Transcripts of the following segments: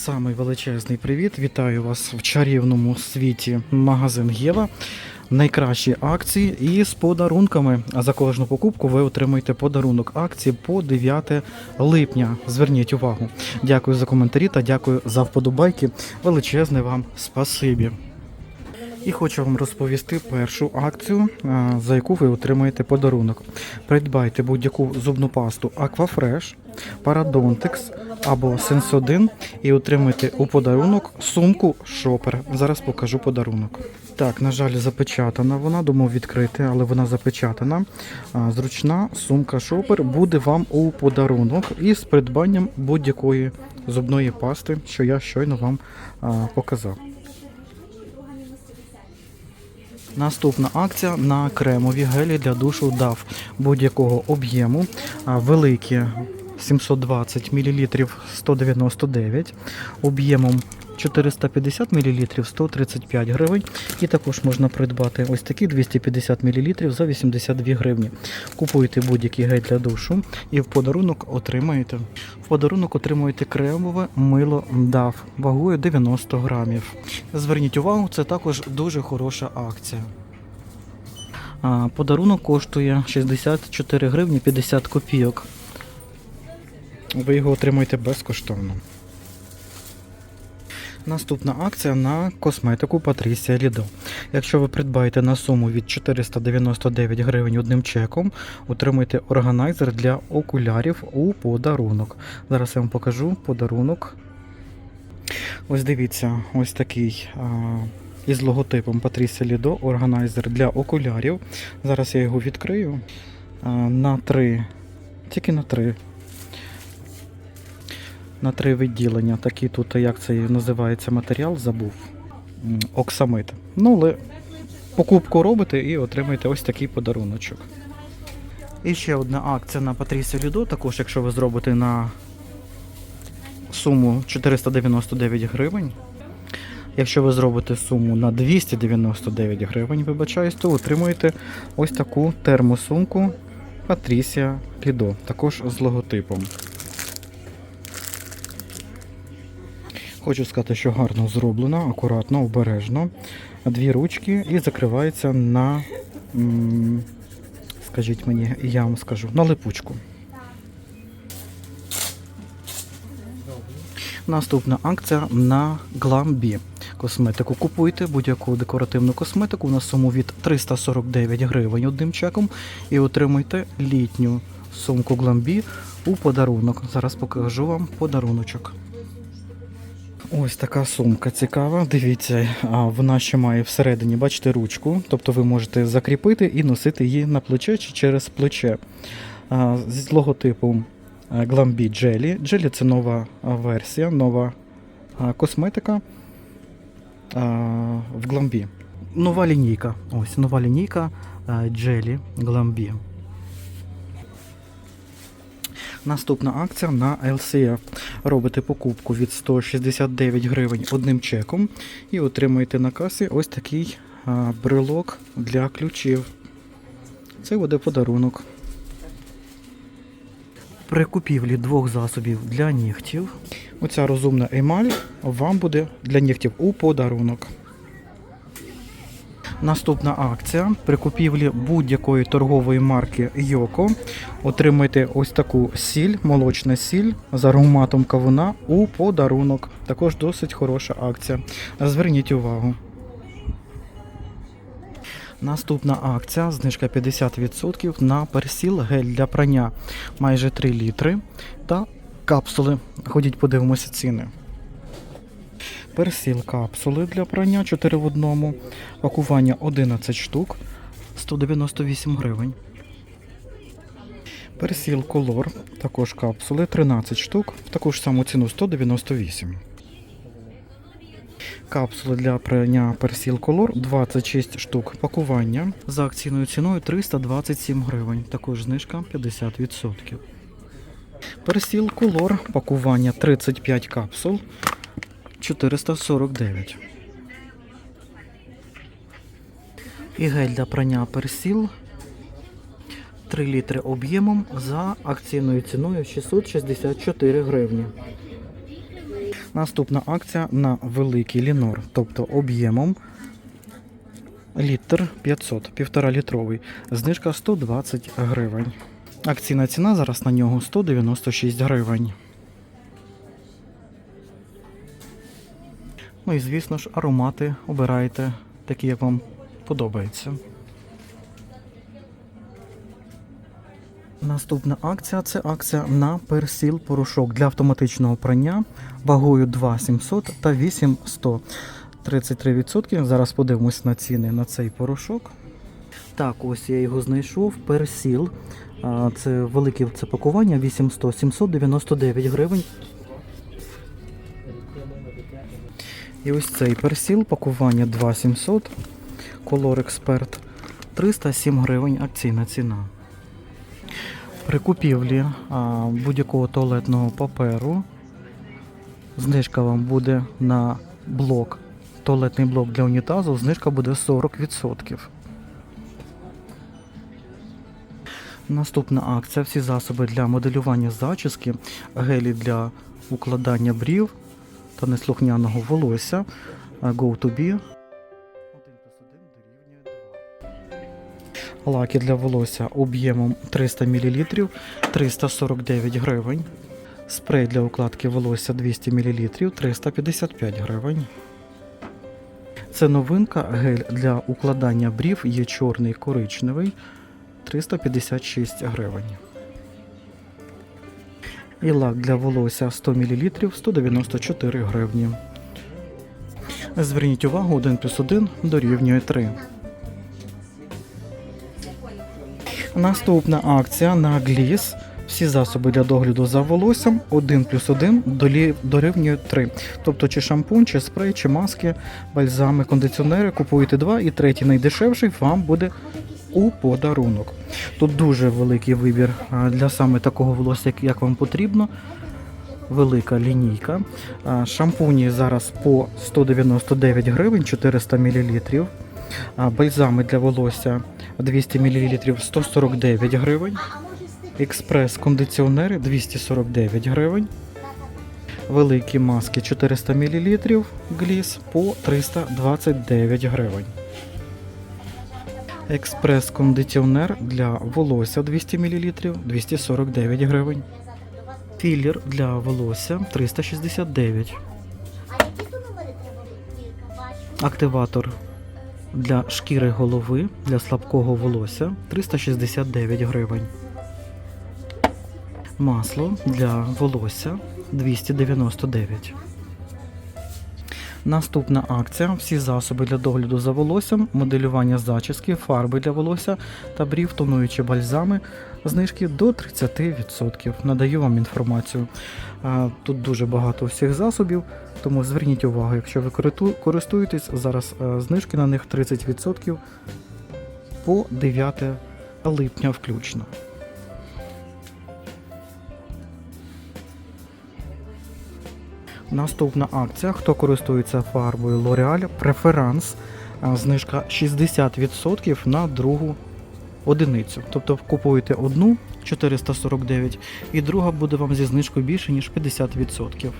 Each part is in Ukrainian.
Самий величезний привіт. Вітаю вас в чарівному світі магазин Єва. Найкращі акції і з подарунками. А за кожну покупку ви отримаєте подарунок акції по 9 липня. Зверніть увагу. Дякую за коментарі та дякую за вподобайки. Величезне вам спасибі. І хочу вам розповісти першу акцію, за яку ви отримаєте подарунок. Придбайте будь-яку зубну пасту Aquafresh, Parodontax або Sensodyne і отримайте у подарунок сумку Шопер. Зараз покажу подарунок. Так, на жаль, запечатана. Вона думав відкрити, але вона запечатана. Зручна сумка Шопер буде вам у подарунок із придбанням будь-якої зубної пасти, що я щойно вам показав. Наступна акція на кремові гелі для душу DAF будь-якого об'єму. Великі 720 мл 199, об'ємом 450 мл 135 гривень. І також можна придбати ось такі 250 мл за 82 гривні. Купуєте будь-який гель для душу і в подарунок отримаєте. В подарунок отримуєте кремове мило DAF вагою 90 грамів. Зверніть увагу, це також дуже хороша акція. Подарунок коштує 64 гривні 50 копійок. Ви його отримуєте безкоштовно. Наступна акція на косметику Patricia Lido. Якщо ви придбаєте на суму від 499 гривень одним чеком, отримаєте органайзер для окулярів у подарунок. Зараз я вам покажу подарунок. Ось дивіться, ось такий а, із логотипом Patricia Lido органайзер для окулярів. Зараз я його відкрию на три, тільки на три на три відділення. Такий тут, як це називається матеріал, забув. Оксамит. Ну, але покупку робите і отримаєте ось такий подаруночок. І ще одна акція на Patricia Lido, також якщо ви зробите на суму 499 гривень. Якщо ви зробите суму на 299 гривень, вибачаюсь, то отримуєте ось таку термосумку Patricia Lido, також з логотипом. Хочу сказати, що гарно зроблено, акуратно, обережно. Дві ручки і закривається на, скажіть мені, я вам скажу, на липучку. Наступна акція на Glambi. Косметику купуйте будь-яку декоративну косметику на суму від 349 гривень одним чеком і отримуйте літню сумку Glambi у подарунок. Зараз покажу вам подаруночок. Ось така сумка цікава. Дивіться, вона ще має всередині, бачите, ручку. Тобто ви можете закріпити і носити її на плече чи через плече. З логотипом а, Glambi Jelly. Jelly це нова версія, нова косметика в Glambi. Нова лінійка. Ось нова лінійка Jelly Glambi. Наступна акція на LCF. Робите покупку від 169 гривень одним чеком і отримаєте на касі ось такий брелок для ключів. Це буде подарунок. При купівлі двох засобів для нігтів. Оця розумна емаль вам буде для нігтів у подарунок. Наступна акція при купівлі будь-якої торгової марки Йоко отримайте ось таку сіль, молочна сіль з ароматом кавуна у подарунок. Також досить хороша акція. Зверніть увагу. Наступна акція знижка 50% на персіл гель для прання майже 3 літри та капсули. Ходіть, подивимося ціни. Персіл капсули для прання 4 в одному. Пакування 11 штук 198 гривень. Персіл колор, також капсули 13 штук, в таку ж саму ціну 198. Капсули для прання персіл колор 26 штук. Пакування за акційною ціною 327 гривень. Також знижка 50%. Персіл колор, пакування 35 капсул 449. І гель для прання персіл 3 літри об'ємом за акційною ціною 664 гривні. Наступна акція на великий лінор, тобто об'ємом літр 500, півтора літровий. Знижка 120 гривень. Акційна ціна зараз на нього 196 гривень. Ну і звісно ж, аромати обирайте такі, як вам подобається. Наступна акція це акція на персіл порошок для автоматичного прання вагою 2700 та 8100. 33%. Зараз подивимось на ціни на цей порошок. Так, ось я його знайшов. Персіл. Це велике це пакування 800 799 гривень. І ось цей персіл, пакування 2700, Color Expert 307 гривень акційна ціна. При купівлі будь-якого туалетного паперу знижка вам буде на блок, туалетний блок для унітазу, знижка буде 40%. Наступна акція. Всі засоби для моделювання зачіски, гелі для укладання брів та неслухняного волосся. Go to be. Лаки для волосся об'ємом 300 мл 349 гривень. Спрей для укладки волосся 200 мл 355 гривень. Це новинка гель для укладання брів є чорний коричневий 356 гривень. І лак для волосся 100 мл 194 гривні. Зверніть увагу, 1 плюс 1 дорівнює 3. Наступна акція на Гліс. Всі засоби для догляду за волоссям 1 плюс 1 долі- дорівнює 3. Тобто чи шампунь, чи спрей, чи маски, бальзами, кондиціонери купуєте два і третій найдешевший вам буде у подарунок. Тут дуже великий вибір для саме такого волосся, як- вам потрібно. Велика лінійка. Шампуні зараз по 199 гривень 400 мл. Бальзами для волосся 200 мл 149 гривень. Експрес-кондиціонери 249 гривень. Великі маски 400 мл Гліс по 329 гривень. Експрес-кондиціонер для волосся 200 мл 249 гривень. Філер для волосся 369. А які то номери треба вийти? Бачу. Активатор для шкіри голови для слабкого волосся 369 гривень. Масло для волосся 299. Наступна акція. Всі засоби для догляду за волоссям, моделювання зачіски, фарби для волосся та брів, тонуючі бальзами. Знижки до 30%. Надаю вам інформацію. Тут дуже багато всіх засобів, тому зверніть увагу, якщо ви користуєтесь, зараз е, знижки на них 30% по 9 липня включно. Наступна акція. Хто користується фарбою L'Oreal Preference, знижка 60% на другу одиницю. Тобто купуєте одну 449 і друга буде вам зі знижкою більше, ніж 50%.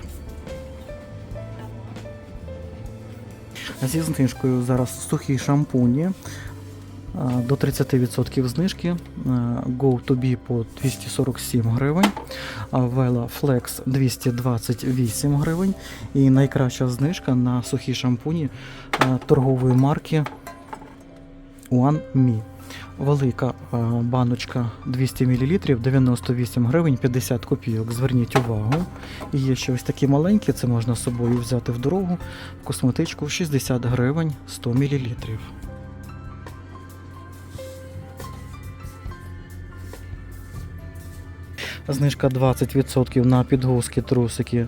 Зі знижкою зараз сухі шампуні до 30% знижки. А, Go to be по 247 гривень, Vela Flex 228 гривень. І найкраща знижка на сухі шампуні торгової марки One. Велика баночка 200 мл 98 гривень 50 копійок. Зверніть увагу. І є ще ось такі маленькі, це можна з собою взяти в дорогу. в Косметичку 60 гривень 100 мл. Знижка 20% на підгузки трусики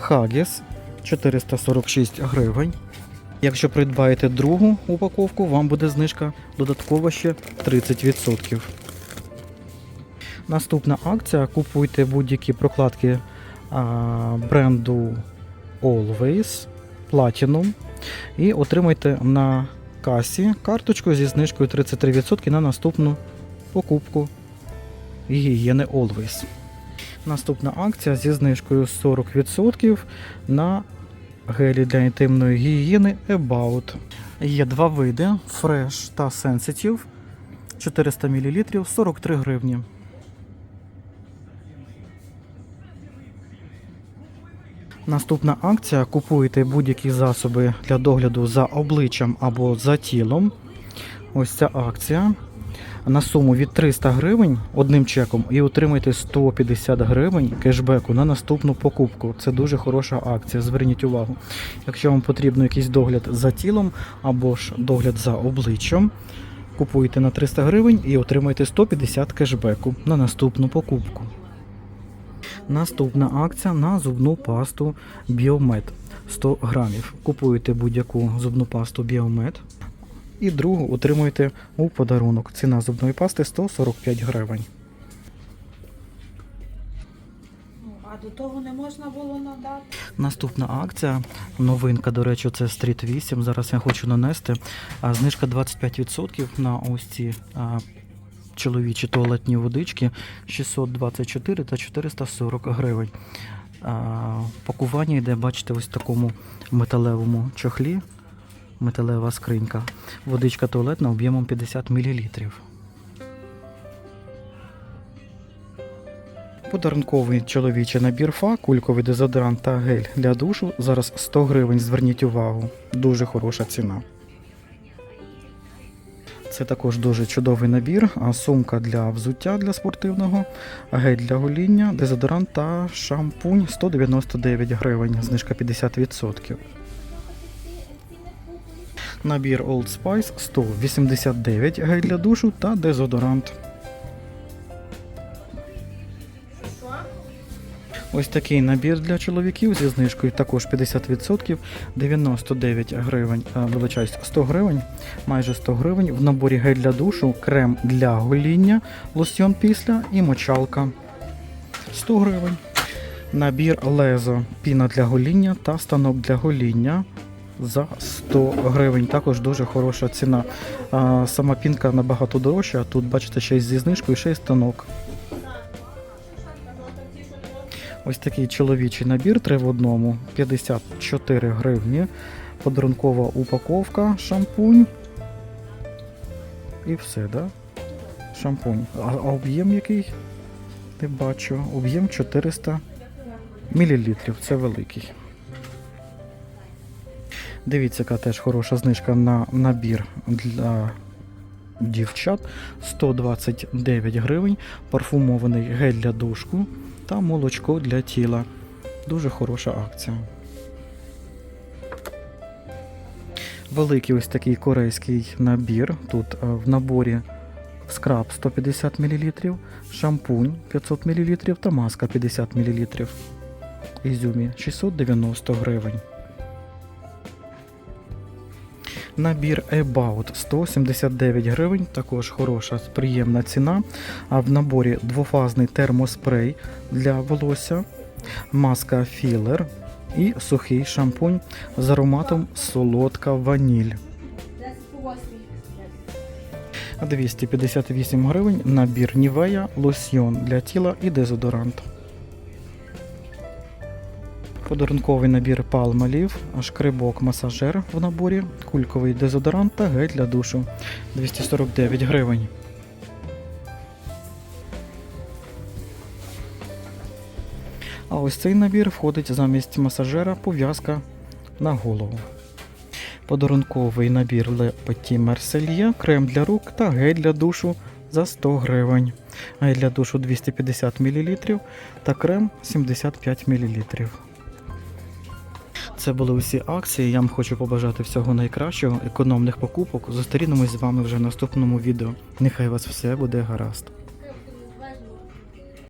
Haggis 446 гривень. Якщо придбаєте другу упаковку, вам буде знижка додатково ще 30%. Наступна акція: купуйте будь-які прокладки а, бренду Always Platinum і отримайте на касі карточку зі знижкою 33% на наступну покупку гігієни Always. Наступна акція зі знижкою 40% на гелі для інтимної гігієни About. Є два види Fresh та Sensitive 400 мл 43 гривні. Наступна акція: купуєте будь-які засоби для догляду за обличчям або за тілом. Ось ця акція. На суму від 300 гривень одним чеком і отримайте 150 гривень кешбеку на наступну покупку. Це дуже хороша акція. Зверніть увагу. Якщо вам потрібен якийсь догляд за тілом або ж догляд за обличчям, купуйте на 300 гривень і отримайте 150 кешбеку на наступну покупку. Наступна акція на зубну пасту Біомед 100 грамів. Купуєте будь-яку зубну пасту Біомед і другу отримуєте у подарунок. Ціна зубної пасти 145 гривень. Ну, А до того не можна було надати. Наступна акція, новинка, до речі, це Street 8. Зараз я хочу нанести. Знижка 25% на ось ці чоловічі туалетні водички 624 та 440 гривень. Пакування йде, бачите, ось в такому металевому чохлі. Металева скринька. Водичка туалетна об'ємом 50 мл. Подарунковий чоловічий набір фа, кульковий дезодорант та гель для душу. Зараз 100 гривень. Зверніть увагу. Дуже хороша ціна. Це також дуже чудовий набір. Сумка для взуття для спортивного, гель для гоління, дезодорант та шампунь 199 гривень. Знижка 50%. Набір Old Spice 189 гель для душу та дезодорант. Ось такий набір для чоловіків зі знижкою також 50%, 99 гривень, а, вибачаюсь, 100 гривень, майже 100 гривень. В наборі гель для душу, крем для гоління, лосьйон після і мочалка. 100 гривень. Набір лезо, піна для гоління та станок для гоління за 100 гривень. Також дуже хороша ціна. А, сама пінка набагато дорожча, а тут бачите ще й зі знижкою, ще й станок. Ось такий чоловічий набір 3 в одному, 54 гривні. Подарункова упаковка, шампунь. І все, да? Шампунь. А, а об'єм який? Не бачу. Об'єм 400 мл. Це великий. Дивіться, яка теж хороша знижка на набір для дівчат. 129 гривень. Парфумований гель для душку та молочко для тіла. Дуже хороша акція. Великий ось такий корейський набір. Тут е, в наборі скраб 150 мл, шампунь 500 мл та маска 50 мл. Ізюмі 690 гривень. Набір About 179 гривень, також хороша, приємна ціна. А в наборі двофазний термоспрей для волосся, маска філер і сухий шампунь з ароматом солодка ваніль. 258 гривень набір Нівея, лосьйон для тіла і дезодорант. Подарунковий набір Palmolive, шкрибок масажер в наборі, кульковий дезодорант та гель для душу 249 гривень. А ось цей набір входить замість масажера пов'язка на голову. Подарунковий набір Le Petit Marseille, крем для рук та гель для душу за 100 гривень. Гель для душу 250 мл та крем 75 мл. Це були усі акції. Я вам хочу побажати всього найкращого, економних покупок. Зустрінемось з вами вже в наступному відео. Нехай вас все буде гаразд.